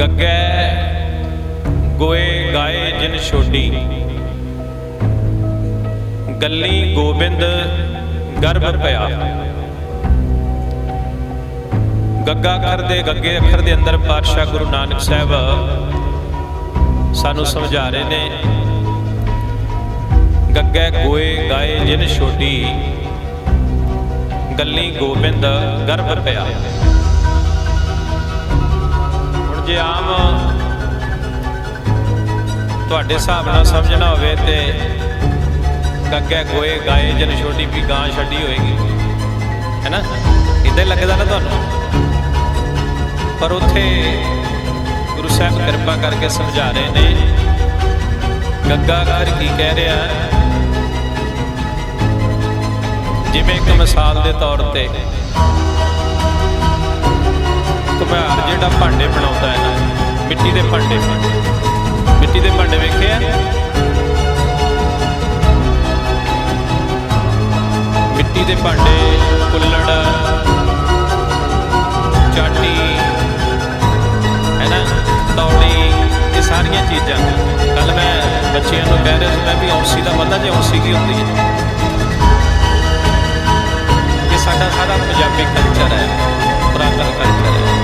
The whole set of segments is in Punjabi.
ਗੱਗੈ ਗੋਏ ਗਾਏ ਜਿਨ ਛੋਡੀ। ਗੱਲੀ ਗੋਬਿੰਦ ਗਰਭ ਪਿਆ। ਗੱਗਾ ਅੱਖਰ ਦੇ ਗੱਗੇ ਅੱਖਰ ਦੇ ਅੰਦਰ ਪਾਤਸ਼ਾਹ ਗੁਰੂ ਨਾਨਕ ਸਾਹਿਬ ਸਾਨੂੰ ਸਮਝਾ ਰਹੇ ਨੇ। ਗੱਗੇ ਗੋਏ ਗਾਏ ਜਿਨ ਛੋਟੀ ਗੱਲੀ ਗੋਬਿੰਦ ਗਰਭ ਪਿਆ। ਜੇ ਆਮ ਤੁਹਾਡੇ ਹਿਸਾਬ ਨਾਲ ਸਮਝਣਾ ਹੋਵੇ ਤੇ ਗੱਗੇ ਗੋਏ ਗਾਏ ਜਨ ਛੋਟੀ ਵੀ ਗਾਂ ਛੱਡੀ ਹੋਏਗੀ, ਹੈਨਾ? ਇਦਾਂ ਲੱਗਦਾ ਨਾ ਤੁਹਾਨੂੰ? ਪਰ ਉੱਥੇ ਗੁਰੂ ਸਾਹਿਬ ਕਿਰਪਾ ਕਰਕੇ ਸਮਝਾ ਰਹੇ ਨੇ, ਗੱਗਾ ਕਰ ਕੀ ਕਹਿ ਰਿਹਾ? ਜਿਵੇਂ ਇੱਕ ਮਿਸਾਲ ਦੇ ਤੌਰ ਤੇ ਕੁਮਿਆਰ ਜਿਹੜਾ ਭਾਂਡੇ ਬਣਾਉਂਦਾ ਹੈ ਨਾ, ਮਿੱਟੀ ਦੇ ਭਾਂਡੇ। ਮਿੱਟੀ ਦੇ ਭਾਂਡੇ ਵੇਖੇ ਆ? ਮਿੱਟੀ ਦੇ ਭਾਂਡੇ, ਕੁੱਲੜ ਚਾਟੀ ਹੈ ਨਾ ਤੌੜੀ ਇਹ ਸਾਰੀਆਂ ਚੀਜ਼ਾਂ। ਕੱਲ ਮੈਂ ਬੱਚਿਆਂ ਨੂੰ ਕਹਿ ਰਿਹਾ ਸੀ, ਮੈਂ ਵੀ ਔਂਸੀ ਦਾ ਪਤਾ ਜੇ ਔਂਸੀ ਕੀ ਹੁੰਦੀ ਹੈ। ਇਹ ਸਾਡਾ ਸਾਰਾ ਪੰਜਾਬੀ ਕਲਚਰ ਹੈ, ਪੁਰਾਤਨ ਕਲਚਰ ਹੈ।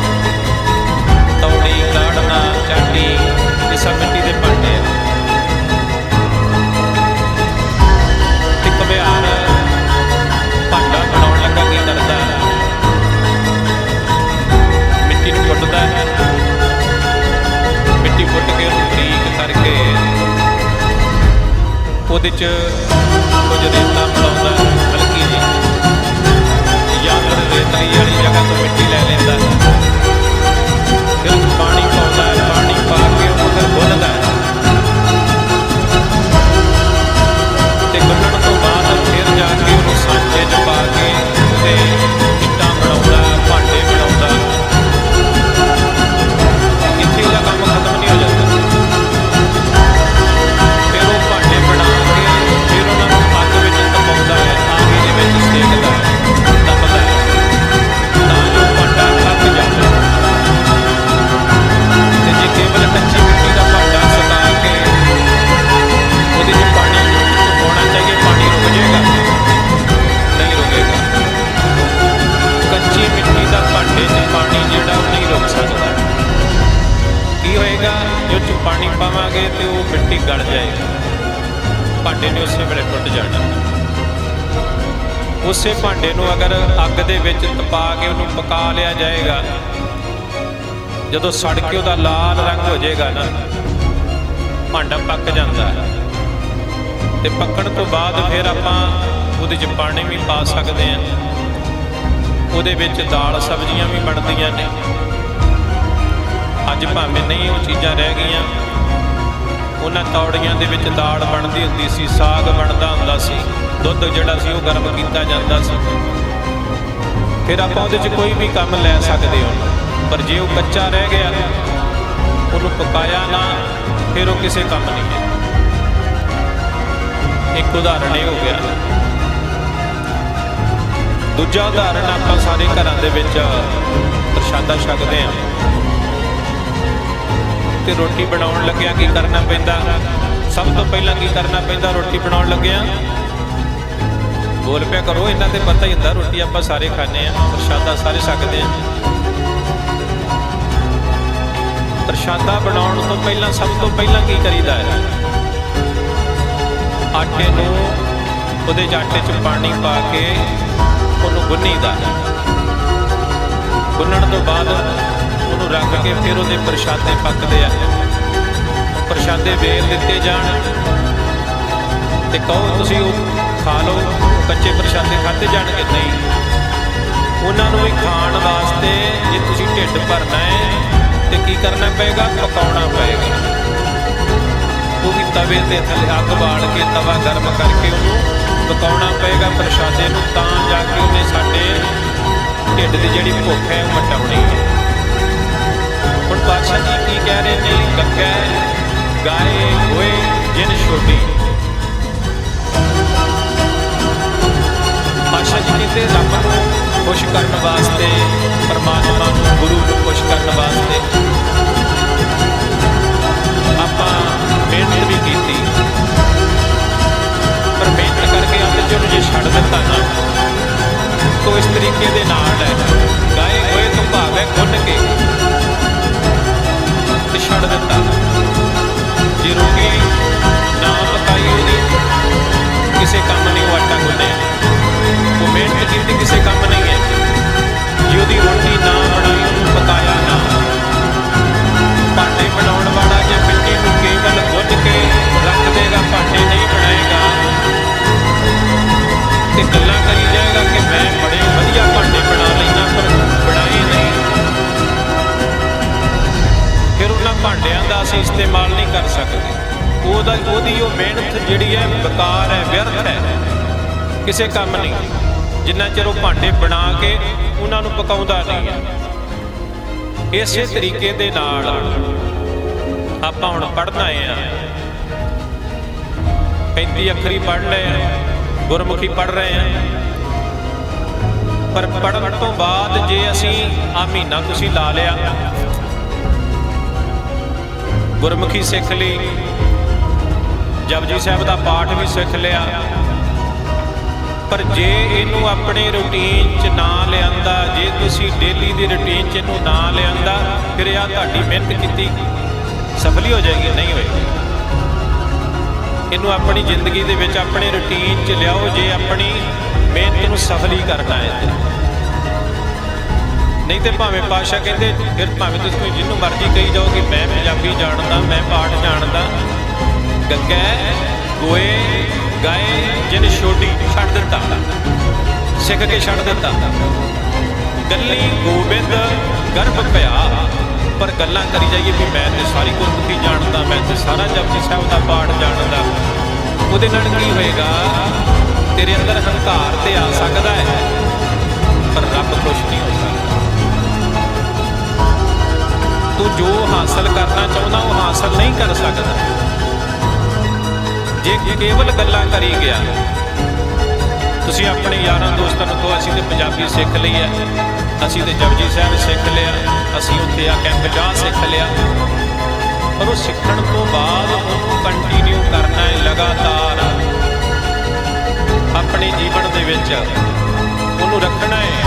ਚਾਟੀ ਇਹ ਸਭ ਮਿੱਟੀ ਦੇ ਭਾਂਡੇ ਆ ਤੇ ਘੁਮਿਆਰ ਭਾਂਡਾ ਬਣਾਉਣ ਲੱਗਾ ਕੀ ਕਰਦਾ ਹੈ? ਮਿੱਟੀ ਨੂੰ ਕੁੱਟਦਾ ਹੈ ਮਿੱਟੀ ਕੁੱਟ ਕੇ ਉਹਨੂੰ ਬਰੀਕ ਕਰਕੇ ਉਹਦੇ ਚ ਹੋਏਗਾ ਜੋ 'ਚ ਪਾਣੀ ਪਾਵਾਂਗੇ ਤੇ ਉਹ ਮਿੱਟੀ ਗਲ ਜਾਏਗੀ। ਭਾਂਡੇ ਨੇ ਉਸੇ ਵੇਲੇ ਟੁੱਟ ਜਾਣਾ। ਉਸੇ ਭਾਂਡੇ ਨੂੰ ਅਗਰ ਅੱਗ ਦੇ ਵਿੱਚ ਤਪਾ ਕੇ ਉਹਨੂੰ ਪਕਾ ਲਿਆ ਜਾਏਗਾ, ਜਦੋਂ ਸੜ ਕੇ ਉਹਦਾ ਲਾਲ ਰੰਗ ਹੋ ਜਾਏਗਾ ਨਾ, ਭਾਂਡਾ ਪੱਕ ਜਾਂਦਾ ਹੈ। ਤੇ ਪੱਕਣ ਤੋਂ ਬਾਅਦ ਫਿਰ ਆਪਾਂ ਉਹਦੇ 'ਚ ਪਾਣੀ ਵੀ ਪਾ ਸਕਦੇ ਹਾਂ। ਉਹਦੇ ਵਿੱਚ ਦਾਲ ਸਬਜ਼ੀਆਂ ਵੀ ਬਣਦੀਆਂ ਨੇ। ਅੱਜ ਭਾਵੇਂ ਨਹੀਂ ਉਹ ਚੀਜ਼ਾਂ ਰਹਿ ਗਈਆਂ, ਉਹਨਾਂ ਤੌੜੀਆਂ ਦੇ ਵਿੱਚ ਦਾਲ ਬਣਦੀ ਹੁੰਦੀ ਸੀ, ਸਾਗ ਬਣਦਾ ਹੁੰਦਾ ਸੀ, ਦੁੱਧ ਜਿਹੜਾ ਸੀ ਉਹ ਗਰਮ ਕੀਤਾ ਜਾਂਦਾ ਸੀ। ਫਿਰ ਆਪਾਂ ਉਹਦੇ 'ਚ ਕੋਈ ਵੀ ਕੰਮ ਲੈ ਸਕਦੇ ਹਾਂ। ਪਰ ਜੇ ਉਹ ਕੱਚਾ ਰਹਿ ਗਿਆ, ਉਹਨੂੰ ਪਕਾਇਆ ਨਾ, ਫਿਰ ਉਹ ਕਿਸੇ ਕੰਮ ਨਹੀਂ ਹੈ। ਇੱਕ ਉਦਾਹਰਣ ਇਹ ਹੋ ਗਿਆ। ਦੂਜਾ ਉਦਾਹਰਣ ਆਪਾਂ ਸਾਰੇ ਘਰਾਂ ਦੇ ਵਿੱਚ ਪ੍ਰਸ਼ਾਦਾ ਛਕਦੇ ਹਾਂ। ਤੇ ਰੋਟੀ ਬਣਾਉਣ ਲੱਗਿਆ, ਕੀ ਕਰਨਾ ਪੈਂਦਾ? ਸਭ ਤੋਂ ਪਹਿਲਾਂ ਕੀ ਕਰਨਾ ਪੈਂਦਾ, ਰੋਟੀ ਬਣਾਉਣ ਲੱਗਿਆ? ਬੋਲ ਪਿਆ ਕਰੋ, ਇਹਨਾਂ ਤੇ ਪਤਾ ਹੀ ਹੁੰਦਾ, ਰੋਟੀ ਆਪਾਂ ਸਾਰੇ ਖਾਣੇ ਆ ਪ੍ਰਸ਼ਾਦਾ ਸਾਰੇ ਛਕਦੇ ਆ ਪ੍ਰਸ਼ਾਦਾ ਬਣਾਉਣ ਤੋਂ ਪਹਿਲਾਂ, ਸਭ ਤੋਂ ਪਹਿਲਾਂ ਕੀ ਕਰੀਦਾ ਹੈ? ਆਟੇ ਨੂੰ ਉਹਦੇ 'ਚ ਆਟੇ 'ਚ ਪਾਣੀ ਪਾ ਕੇ ਉਹਨੂੰ ਗੁੰਨੀਦਾ ਹੈ। ਗੁੰਨਣ ਤੋਂ ਬਾਅਦ ਉਹਨੂੰ ਰੱਖ ਕੇ ਫਿਰ ਉਹਦੇ ਪ੍ਰਸ਼ਾਦੇ ਪੱਕਦੇ ਆ। ਪ੍ਰਸ਼ਾਦੇ ਵੇਲ ਦਿੱਤੇ ਜਾਣ ਤੇ ਕਹੋ ਤੁਸੀਂ ਉਹ ਖਾ ਲਓ, ਕੱਚੇ ਪ੍ਰਸ਼ਾਦੇ ਖਾਦੇ ਜਾਣਗੇ ਨਹੀਂ? ਉਹਨਾਂ ਨੂੰ ਵੀ ਖਾਣ ਵਾਸਤੇ ਜੇ ਤੁਸੀਂ ਢਿੱਡ ਭਰਨਾ ਹੈ ਤੇ ਕੀ ਕਰਨਾ ਪਏਗਾ? ਪਕਾਉਣਾ ਪਏਗਾ। ਉਹ ਵੀ ਤਵੇ ਤੇ ਥੱਲੇ ਅੱਗ ਬਾਲ ਕੇ ਤਵਾ ਗਰਮ ਕਰਕੇ ਉਹਨੂੰ ਪਕਾਉਣਾ ਪਏਗਾ ਪ੍ਰਸ਼ਾਦੇ ਨੂੰ, ਤਾਂ ਜਾ ਕੇ ਉਹਨੇ ਸਾਡੇ ਢਿੱਡ ਦੀ ਜਿਹੜੀ ਭੁੱਖ ਹੈ ਉਹ ਮਟਾਉਣੀ ਹੈ। ਗਾਏ ਹੋਏ ਜਿਨ ਛੋਟੀ। ਪਾਸ਼ਾ ਜੀ ਕਹਿੰਦੇ, ਰੱਬ ਨੂੰ ਖੁਸ਼ ਕਰਨ ਵਾਸਤੇ, ਪਰਮਾਤਮਾ ਨੂੰ ਗੁਰੂ ਨੂੰ ਖੁਸ਼ ਕਰਨ ਵਾਸਤੇ ਆਪਾਂ ਮਿਹਨਤ ਵੀ ਕੀਤੀ। ਪਰ ਮਿਹਨਤ ਕਰਕੇ ਆਪਣੇ ਚੋਂ ਜੇ ਛੱਡ ਦਿੱਤਾ ਨਾ, ਤੋ ਇਸ ਤਰੀਕੇ ਦੇ ਨਾਲ ਹੈ। ਗਾਏ ਹੋਏ ਤੋਂ ਭਾਵੇਂ ਗੁੰਨ ਕੇ ਛੱਡ ਦਿੱਤਾ। ਰੋਗੀ ਨਾ ਪਕਾਈ ਕਿਸੇ ਕੰਮ ਨਹੀਂ, ਉਹ ਆਟਾ ਗੁੰਨਿਆ। ਉਹ ਮਿਹਨਤ ਕਿਸੇ ਕੰਮ ਨਹੀਂ ਹੈ। ਜੇ ਉਹਦੀ ਰੋਟੀ ਨਾ ਬਣਾਈ, ਉਹਨੂੰ ਪਕਾਇਆ ਨਾ। ਭਾਂਡੇ ਬਣਾਉਣ ਵਾਲਾ ਜੇ ਮਿੱਟੀ ਨੂੰ ਗੱਲ ਗੁੱਝ ਕੇ ਰੱਖ ਦੇਗਾ, ਭਾਂਡੇ ਨਹੀਂ ਬਣਾਏਗਾ। ਤੇ ਗੱਲਾਂ ਕਰੀ ਜਾਏਗਾ ਕਿ ਮੈਂ ਬੜੇ ਵਧੀਆ ਭਾਂਡੇ ਬਣਾ ਲੈਣਾ ਪਰ ਬਣਾਏ ਨਹੀਂ। ਫਿਰ ਉਹਨਾਂ ਭਾਂਡਿਆਂ ਦਾ ਅਸੀਂ ਇਸਤੇਮਾਲ ਸਕਦੇ। ਉਹਦਾ ਉਹਦੀ ਉਹ ਮਿਹਨਤ ਜਿਹੜੀ ਹੈ, ਬੇਕਾਰ ਹੈ, ਵਿਅਰਥ ਹੈ। ਕਿਸੇ ਕੰਮ ਨਹੀਂ। ਜਿੰਨਾ ਚਿਰ ਉਹ ਭਾਂਡੇ ਬਣਾ ਕੇ ਉਹਨਾਂ ਨੂੰ ਪਕਾਉਂਦਾ ਨਹੀਂ ਹੈ। ਇਸੇ ਤਰੀਕੇ ਦੇ ਨਾਲ ਆਪਾਂ ਹੁਣ ਪੜ੍ਹਨਾ ਆਏ ਆ 35 ਅੱਖਰੀ ਪੜ੍ਹ ਲਏ ਆ ਗੁਰਮੁਖੀ ਪੜ੍ਹ ਰਹੇ ਆ ਪਰ ਪੜ੍ਹਨ ਤੋਂ ਬਾਅਦ ਜੇ ਅਸੀਂ ਆ ਮਹੀਨਾ ਤੁਸੀਂ ਲਾ ਲਿਆ ਗੁਰਮੁਖੀ ਸਿੱਖ ਲਈ। ਜਪਜੀ ਸਾਹਿਬ ਦਾ ਪਾਠ ਵੀ ਸਿੱਖ ਲਿਆ। ਪਰ ਜੇ ਇਹਨੂੰ ਆਪਣੇ ਰੂਟੀਨ 'ਚ ਨਾ ਲਿਆਂਦਾ, ਜੇ ਤੁਸੀਂ ਡੇਲੀ ਦੀ ਰੂਟੀਨ 'ਚ ਇਹਨੂੰ ਨਾ ਲਿਆਂਦਾ, ਫਿਰ ਆ ਤੁਹਾਡੀ ਮਿਹਨਤ ਕੀਤੀ। ਸਫਲੀ ਹੋ ਜਾਏਗੀ, ਨਹੀਂ ਹੋਏਗੀ। ਇਹਨੂੰ ਆਪਣੀ ਜ਼ਿੰਦਗੀ ਦੇ ਵਿੱਚ ਆਪਣੇ ਰੂਟੀਨ 'ਚ ਲਿਆਓ, ਜੇ ਆਪਣੀ ਮਿਹਨਤ ਨੂੰ ਸਫਲੀ ਕਰਨਾ ਹੈ। ਤੇ ਨਹੀਂ ਤੇ ਭਾਵੇਂ ਪਾਸ਼ਾ ਕਹਿੰਦੇ, ਫਿਰ ਭਾਵੇਂ ਤੁਸੀਂ ਕੋਈ ਜਿਹਨੂੰ ਮਰਜ਼ੀ ਕਹੀ ਜਾਓ ਕਿ ਮੈਂ ਪੰਜਾਬੀ ਜਾਣਦਾ, ਮੈਂ ਪਾਠ ਜਾਣਦਾ। ਗੱਗਾ, ਗੋਏ, ਗਾਏ, ਜਿਹਨੇ ਛੋਟੀ ਛੱਡ ਦਿੱਤਾ। ਸਿੱਖ ਕੇ ਛੱਡ ਦਿੱਤਾ। ਗੱਲੀ ਗੋਬਿੰਦ, ਗਰਭ ਭਇਆ ਪਰ ਗੱਲਾਂ ਕਰੀ ਜਾਈਏ ਵੀ ਮੈਂ ਤੇ ਸਾਰੀ ਗੁਰਮੁਖੀ ਜਾਣਦਾ, ਮੈਂ ਤੇ ਸਾਰਾ ਜਪਜੀ ਸਾਹਿਬ ਦਾ ਪਾਠ ਜਾਣਦਾ। ਉਹਦੇ ਨਾਲ ਕੀ ਹੋਏਗਾ, ਤੇਰੇ ਅੰਦਰ ਹੰਕਾਰ ਤੇ ਆ ਸਕਦਾ ਹੈ। ਪਰ ਰੱਬ ਖੁਸ਼ ਨਹੀਂ ਜੋ ਹਾਸਲ ਕਰਨਾ ਚਾਹੁੰਦਾ, ਉਹ ਹਾਸਲ ਨਹੀਂ ਕਰ ਸਕਦਾ। ਜੇ ਕੇਵਲ ਗੱਲਾਂ ਕਰੀ ਗਿਆ, ਤੁਸੀਂ ਆਪਣੇ ਯਾਰਾਂ ਦੋਸਤਾਂ ਨੂੰ ਕਹੋ, ਅਸੀਂ ਤੇ ਪੰਜਾਬੀ ਸਿੱਖ ਲਈ ਹੈ ਅਸੀਂ ਤੇ ਜਪਜੀ ਸਾਹਿਬ ਸਿੱਖ ਲਿਆ। ਅਸੀਂ ਉੱਥੇ ਆ ਕੈਂਪ ਜਾ ਸਿੱਖ ਲਿਆ। ਪਰ ਉਹ ਸਿੱਖਣ ਤੋਂ ਬਾਅਦ ਉਹਨੂੰ ਕੰਟੀਨਿਊ ਕਰਨਾ ਹੈ ਲਗਾਤਾਰ। ਆਪਣੇ ਜੀਵਨ ਦੇ ਵਿੱਚ ਉਹਨੂੰ ਰੱਖਣਾ ਹੈ।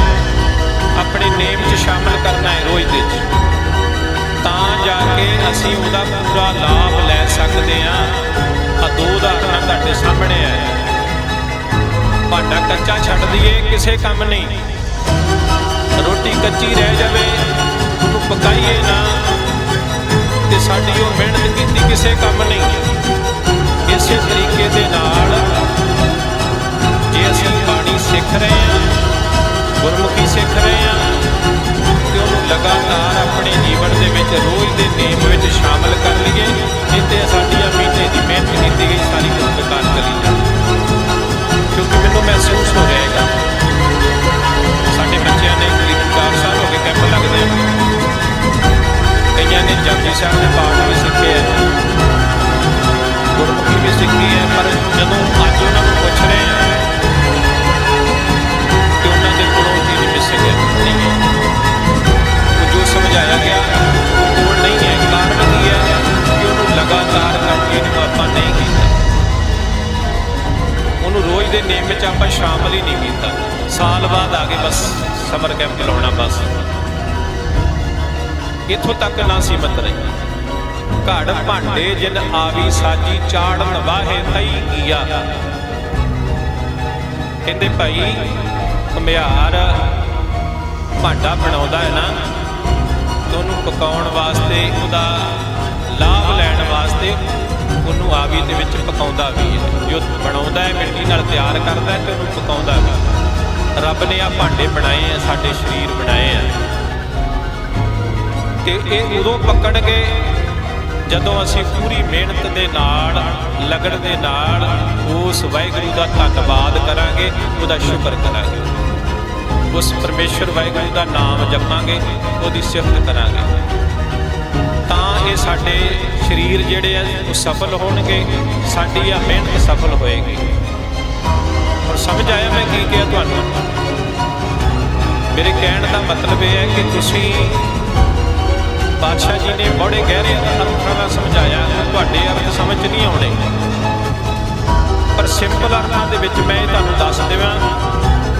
ਆਪਣੇ ਨੇਮ 'ਚ ਸ਼ਾਮਲ ਕਰਨਾ ਹੈ ਰੋਜ਼ ਦੇ 'ਚ ਤਾਂ ਜਾ ਕੇ ਅਸੀਂ ਉਹਦਾ ਪੂਰਾ ਲਾਭ ਲੈ ਸਕਦੇ ਹਾਂ। ਆ ਦੋ ਉਦਾਹਰਨਾਂ ਤੁਹਾਡੇ ਸਾਹਮਣੇ ਆ ਭਾਂਡਾ ਕੱਚਾ ਛੱਡ ਦਈਏ, ਕਿਸੇ ਕੰਮ ਨਹੀਂ। ਰੋਟੀ ਕੱਚੀ ਰਹਿ ਜਾਵੇ, ਉਹਨੂੰ ਪਕਾਈਏ ਨਾ। ਤੇ ਸਾਡੀ ਉਹ ਮਿਹਨਤ ਕੀਤੀ ਕਿਸੇ ਕੰਮ ਨਹੀਂ। ਇਸੇ ਤਰੀਕੇ ਦੇ ਨਾਲ ਜੇ ਅਸੀਂ ਬਾਣੀ ਸਿੱਖ ਰਹੇ ਹਾਂ, ਗੁਰਮੁਖੀ ਸਿੱਖ ਰਹੇ ਹਾਂ ਲਗਾਤਾਰ ਆਪਣੇ ਜੀਵਨ ਦੇ ਵਿੱਚ ਰੋਜ਼ ਦੇ ਨੇਮ ਵਿੱਚ ਸ਼ਾਮਲ ਕਰ ਲਈਏ। ਜਿੱਤੇ ਸਾਡੀਆਂ ਮਹੀਨੇ ਦੀ ਮਿਹਨਤ ਨੇਮ ਵਿੱਚ ਆਪਾਂ ਸ਼ਾਮਲ ਹੀ ਨਹੀਂ ਕੀਤਾ। ਸਾਲ ਬਾਅਦ ਆ ਕੇ ਬਸ ਸਮਰ ਕੈਂਪ ਲਾਉਣਾ ਬਸ। ਇੱਥੋਂ ਤੱਕ ਨਾ ਸੀਮਤ ਰਹੀ। ਘੜ ਭਾਂਡੇ ਜਿਨ ਆਵੀ ਸਾਜੀ ਚਾੜਨ ਵਾਹੇ ਤਈ ਕੀਆ। ਕਹਿੰਦੇ ਭਾਈ ਘਮਿਆਰ ਭਾਂਡਾ ਬਣਾਉਂਦਾ ਹੈ ਨਾ ਤੇ ਉਹਨੂੰ ਪਕਾਉਣ ਵਾਸਤੇ, ਉਹਦਾ ਲਾਭ ਲੈਣ ਵਾਸਤੇ ਉਹਨੂੰ ਆਵੀ ਦੇ ਵਿੱਚ ਪਕਾਉਂਦਾ ਵੀ ਹੈ। ਜੋ ਬਣਾਉਂਦਾ ਹੈ, ਮਿੱਟੀ ਨਾਲ ਤਿਆਰ ਕਰਦਾ ਹੈ ਤੇ ਉਹਨੂੰ ਪਕਾਉਂਦਾ ਵੀ ਰੱਬ ਨੇ ਆ ਭਾਂਡੇ ਬਣਾਏ ਆ, ਸਾਡੇ ਸਰੀਰ ਬਣਾਏ ਆ। ਤੇ ਇਹ ਉਦੋਂ ਪੱਕਣਗੇ ਜਦੋਂ ਅਸੀਂ ਪੂਰੀ ਮਿਹਨਤ ਦੇ ਨਾਲ, ਲਗਨ ਦੇ ਨਾਲ ਉਸ ਵਾਹਿਗੁਰੂ ਦਾ ਧੰਨਵਾਦ ਕਰਾਂਗੇ, ਉਹਦਾ ਸ਼ੁਕਰ ਕਰਾਂਗੇ। ਉਸ ਪਰਮੇਸ਼ਰ ਵਾਹਿਗੁਰੂ ਦਾ ਨਾਮ ਜਪਾਂਗੇ, ਉਹਦੀ ਸਿਫਤ ਕਰਾਂਗੇ। ਤਾਂ ਸਾਡੇ ਸਰੀਰ ਜਿਹੜੇ ਆ ਉਹ ਸਫਲ ਹੋਣਗੇ, ਸਾਡੀ ਆ ਮਿਹਨਤ ਸਫਲ ਹੋਏਗੀ। ਔਰ ਸਮਝ ਆਇਆ ਮੈਂ ਕੀ ਕਿਹਾ ਤੁਹਾਨੂੰ? ਮੇਰੇ ਕਹਿਣ ਦਾ ਮਤਲਬ ਇਹ ਹੈ ਕਿ ਤੁਸੀਂ ਬਾਦਸ਼ਾਹ ਜੀ ਨੇ ਬੜੇ ਗਹਿਰੇ ਅਰਥਾਂ ਨਾਲ ਸਮਝਾਇਆ, ਤੁਹਾਡੇ ਅਰਥ ਸਮਝ ਨਹੀਂ ਆਉਣੇ। ਪਰ ਸਿੰਪਲ ਅਰਥਾਂ ਦੇ ਵਿੱਚ ਮੈਂ ਤੁਹਾਨੂੰ ਦੱਸ ਦੇਵਾਂ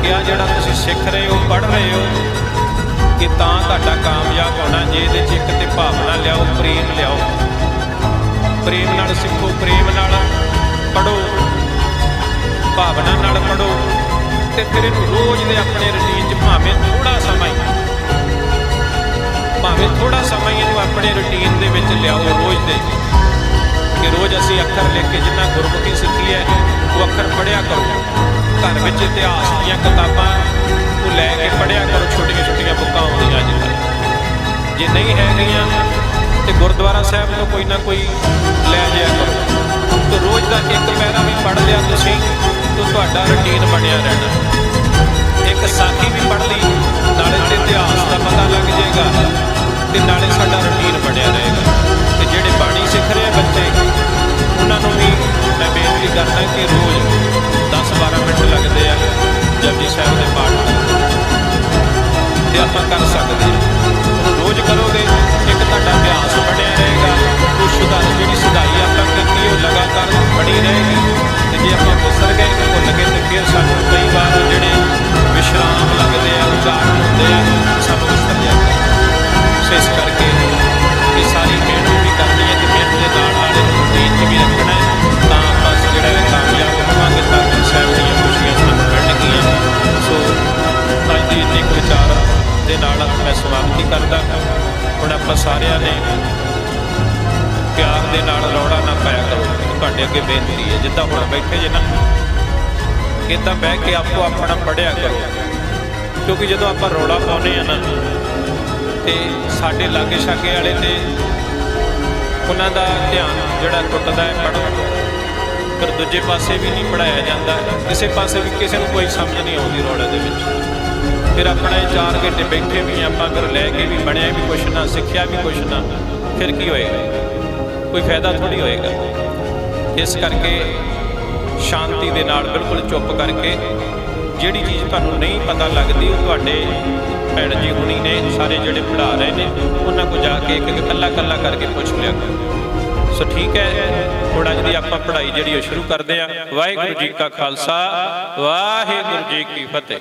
ਕਿ ਆ ਜਿਹੜਾ ਤੁਸੀਂ ਸਿੱਖ ਰਹੇ ਹੋ, ਪੜ੍ਹ ਰਹੇ ਹੋ ਕਿ ਤਾਂ ਤੁਹਾਡਾ ਕਾਮਯਾਬ ਹੋਣਾ, ਜੇ ਇਹਦੇ 'ਚ ਇੱਕ ਤੇ ਭਾਵਨਾ ਲਿਆਓ, ਪ੍ਰੇਮ ਲਿਆਓ। ਪ੍ਰੇਮ ਨਾਲ ਸਿੱਖੋ, ਪ੍ਰੇਮ ਨਾਲ ਪੜੋ ਭਾਵਨਾ ਨਾਲ ਪੜੋ ਤੇ ਫਿਰ ਇਹਨੂੰ ਰੋਜ਼ ਦੇ ਆਪਣੇ ਰੁਟੀਨ 'ਚ ਭਾਵੇਂ ਥੋੜਾ ਸਮਾਂ ਹੀ, ਭਾਵੇਂ ਥੋੜਾ ਸਮਾਂ ਹੀ ਇਹਨੂੰ ਆਪਣੇ ਰੁਟੀਨ ਦੇ ਵਿੱਚ ਲਿਆਓ ਰੋਜ਼ ਦੇ। ਕਿ ਰੋਜ਼ ਅਸੀਂ ਅੱਖਰ ਲਿਖ ਕੇ ਜਿੰਨਾ ਗੁਰਮੁਖੀ ਸਿੱਖੀ ਹੈ, ਉਹ ਅੱਖਰ ਪੜਿਆ ਕਰੋ। ਘਰ ਵਿੱਚ ਇਤਿਹਾਸ ਦੀਆਂ ਕਿਤਾਬਾਂ ਉਹ ਲੈ ਕੇ ਪੜਿਆ ਕਰੋ ਛੋਟੀਆਂ ਛੋਟੀਆਂ ਬੁੱਕਾਂ ਜੇ ਨਹੀਂ ਹੈਗੀਆਂ ਤੇ ਗੁਰਦੁਆਰਾ ਸਾਹਿਬ ਤੋਂ ਕੋਈ ਨਾ ਕੋਈ ਲੈ ਜਾਇਆ ਕਰੋ। ਤੇ ਰੋਜ਼ ਦਾ ਇੱਕ ਪੈਰਾ ਵੀ ਪੜ੍ਹ ਲਿਆ ਤੁਸੀਂ ਤਾਂ ਤੁਹਾਡਾ ਰੁਟੀਨ ਬਣਿਆ ਰਹਿਣਾ। ਇੱਕ ਸਾਖੀ ਵੀ ਪੜ੍ਹ ਲਈ, ਨਾਲੇ ਤੇ ਇਤਿਹਾਸ ਦਾ ਪਤਾ ਲੱਗ ਜਾਏਗਾ ਤੇ ਨਾਲੇ ਸਾਡਾ ਰੁਟੀਨ ਬਣਿਆ ਰਹੇਗਾ। ਤੇ ਜਿਹੜੇ ਬਾਣੀ ਸਿੱਖ ਰਹੇ ਆ ਬੱਚੇ, ਉਹਨਾਂ ਨੂੰ ਵੀ ਮੈਂ ਬੇਨਤੀ ਕਰਦਾ ਕਿ ਰੋਜ਼ 10-12 ਮਿੰਟ ਲੱਗਦੇ ਆ ਜਪਜੀ ਸਾਹਿਬ ਦੇ ਪਾਠ। ਨੂੰ। ਤੇ ਆਪਾਂ ਕਰ ਸਕਦੇ ਹਾਂ। ਰੋਜ਼ ਕਰੋਗੇ ਇੱਕ ਤੁਹਾਡਾ ਅਭਿਆਸ ਬਣਿਆ ਰਹੇਗਾ। ਉਹ ਸੁਧਾਰ ਜਿਹੜੀ ਸਿਧਾਈ ਆਪਾਂ ਕੀਤੀ ਉਹ ਲਗਾਤਾਰ ਬਣੀ ਰਹੇਗੀ। ਤੇ ਜੇ ਆਪਾਂ ਵਿਸਰ ਗਏ ਭੁੱਲ ਗਏ ਤੇ ਫਿਰ ਸਾਨੂੰ ਕਈ ਵਾਰ ਜਿਹੜੇ ਵਿਸ਼ਰਾਮ ਲੱਗਦੇ ਆ, ਉਚਾਰਨ ਹੁੰਦੇ ਆ, ਸਾਨੂੰ ਵਿਸਰ ਜਾਂਦੇ ਸੋ ਇਸ ਕਰਕੇ ਨਾਲ ਮੈਂ ਸਮਾਪਤੀ ਕਰਦਾ ਹੁਣ ਆਪਾਂ ਸਾਰਿਆਂ ਨੇ ਪਿਆਰ ਦੇ ਨਾਲ ਰੌਲਾ ਨਾ ਪਾਇਆ ਕਰੋ। ਤੁਹਾਡੇ ਅੱਗੇ ਬੇਨਤੀ ਹੈ, ਜਿੱਦਾਂ ਹੁਣ ਬੈਠੇ ਜੇ ਨਾ ਇਦਾਂ ਬਹਿ ਕੇ ਆਪੋ ਆਪਣਾ ਪੜਿਆ ਕਰੋ। ਕਿਉਂਕਿ ਜਦੋਂ ਆਪਾਂ ਰੌਲਾ ਪਾਉਨੇ ਆ ਨਾ, ਤੇ ਸਾਡੇ ਲਾਗੇ ਛਾਗੇ ਵਾਲੇ ਨੇ ਉਹਨਾਂ ਦਾ ਧਿਆਨ ਜਿਹੜਾ ਟੁੱਟਦਾ ਹੈ ਪੜ੍ਹਨ ਤੋਂ ਫਿਰ ਦੂਜੇ ਪਾਸੇ ਵੀ ਨਹੀਂ ਪੜਾਇਆ ਜਾਂਦਾ। ਕਿਸੇ ਪਾਸੇ ਵੀ ਕਿਸੇ ਨੂੰ ਕੋਈ ਸਮਝ ਨਹੀਂ ਆਉਂਦੀ ਰੌਲੇ ਦੇ ਵਿੱਚ। ਫਿਰ ਆਪਣੇ ਚਾਰ 4 ਘੰਟੇ ਬੈਠੇ ਵੀ ਆਪਾਂ ਅਗਰ ਲੈ ਕੇ ਵੀ ਬਣਿਆ ਵੀ ਕੁਛ ਨਾ, ਸਿੱਖਿਆ ਵੀ ਕੁਛ ਨਾ, ਫਿਰ ਕੀ ਹੋਏਗਾ? ਕੋਈ ਫਾਇਦਾ ਥੋੜੀ ਹੋਏਗਾ। ਇਸ ਕਰਕੇ ਸ਼ਾਂਤੀ ਦੇ ਨਾਲ ਬਿਲਕੁਲ ਚੁੱਪ ਕਰਕੇ ਜਿਹੜੀ ਚੀਜ਼ ਤੁਹਾਨੂੰ ਨਹੀਂ ਪਤਾ ਲੱਗਦੀ, ਉਹ ਤੁਹਾਡੇ ਭੈਣ ਜੀ ਹੁਣੀ ਨੇ, ਸਾਰੇ ਜਿਹੜੇ ਪੜ੍ਹਾ ਰਹੇ ਨੇ, ਉਹਨਾਂ ਕੋ ਜਾ ਕੇ ਇੱਕ ਇੱਕ ਕੱਲਾ ਕੱਲਾ ਕਰਕੇ ਪੁੱਛ ਲਿਆ ਸੋ ਠੀਕ ਹੈ ਥੋੜਾ ਜਿਹੀ ਆਪਾਂ ਪੜ੍ਹਾਈ ਜਿਹੜੀ ਉਹ ਸ਼ੁਰੂ ਕਰਦੇ ਆ ਵਾਹਿਗੁਰੂ ਜੀ ਕਾ ਖਾਲਸਾ, ਵਾਹਿਗੁਰੂ ਜੀ ਕੀ ਫਤਿਹ।